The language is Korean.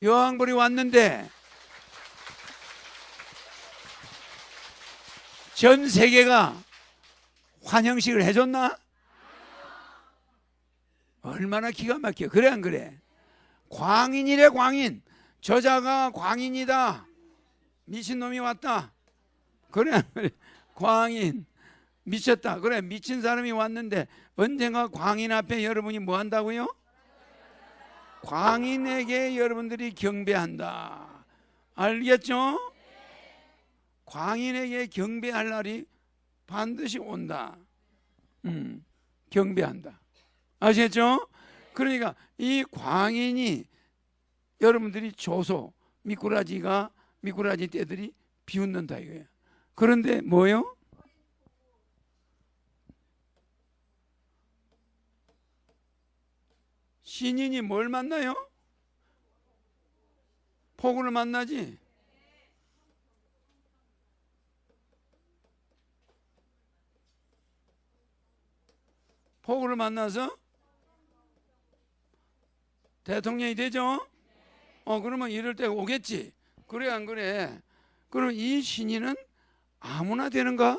여왕벌이 왔는데 전 세계가 환영식을 해줬나? 얼마나 기가 막혀. 그래 안 그래? 광인이래 광인. 저자가 광인이다. 미친놈이 왔다. 그래 안 그래? 광인. 미쳤다. 그래 미친 사람이 왔는데 언젠가 광인 앞에 여러분이 뭐 한다고요? 광인에게 여러분들이 경배한다. 알겠죠? 광인에게 경배할 날이 반드시 온다. 음, 경배한다. 아시겠죠? 그러니까 이 광인이 여러분들이 조소 미꾸라지가 미꾸라지 떼들이 비웃는다 이거예요. 그런데 뭐요? 신인이 뭘 만나요? 폭우를 만나지. 폭우를 만나서 대통령이 되죠. 어 그러면 이럴 때가 오겠지. 그래 안 그래? 그럼 이 신인은 아무나 되는가?